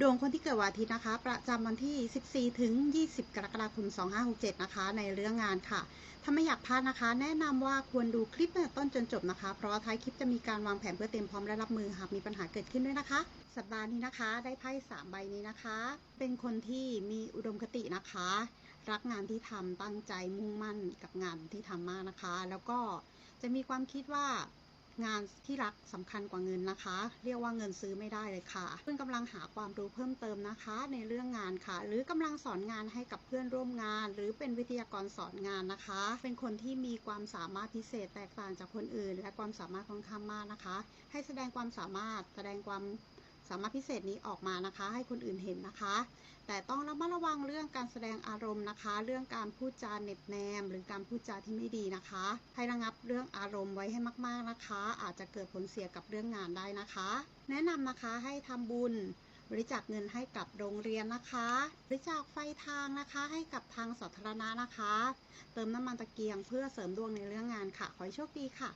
ดวงคนที่เกิดวันอาทิตย์นะคะ ประจำวันที่ 14 ถึง 20 กรกฎาคม 2567 นะคะ ในเรื่องงานค่ะ ถ้าไม่อยากพลาดนะคะ แนะนำว่าควรดูคลิปตั้งแต่ต้นจนจบนะคะ เพราะท้ายคลิปจะมีการวางแผนเพื่อเตรียมพร้อมและรับมือหากมีปัญหาเกิดขึ้นด้วยนะคะ สัปดาห์นี้นะคะ ได้ไพ่สามใบนี้นะคะ เป็นคนที่มีอุดมคตินะคะ รักงานที่ทำตั้งใจมุ่งมั่นกับงานที่ทำมากนะคะ แล้วก็จะมีความคิดว่า งานที่รักสำคัญกว่าเงินนะคะ เรียกว่าเงินซื้อไม่ได้เลยค่ะ เพื่อนกำลังหาความรู้เพิ่มเติมนะคะ ในเรื่องงานค่ะ หรือกำลังสอนงานให้กับเพื่อนร่วมงาน หรือเป็นวิทยากรสอนงานนะคะ เป็นคนที่มีความสามารถพิเศษแตกต่างจากคนอื่น และความสามารถค่อนข้างมากนะคะ ให้แสดงความสามารถแสดงความ สามารถพิเศษนี้ออกมานะคะ ให้คนอื่นเห็นนะคะ แต่ต้องระมัดระวังเรื่องการแสดงอารมณ์นะคะ เรื่องการพูดจาเน็บแนม หรือการพูดจาที่ไม่ดีนะคะ ให้ระงับเรื่องอารมณ์ไว้ให้มากๆนะคะ อาจจะเกิดผลเสียกับเรื่องงานได้นะคะ แนะนำนะคะให้ทำบุญบริจาคเงินให้กับโรงเรียนนะคะ บริจาคไฟทางนะคะ ให้กับทางสาธารณะนะคะ เติมน้ำมันตะเกียงเพื่อเสริมดวงในเรื่องงานค่ะ ขอให้โชคดีค่ะ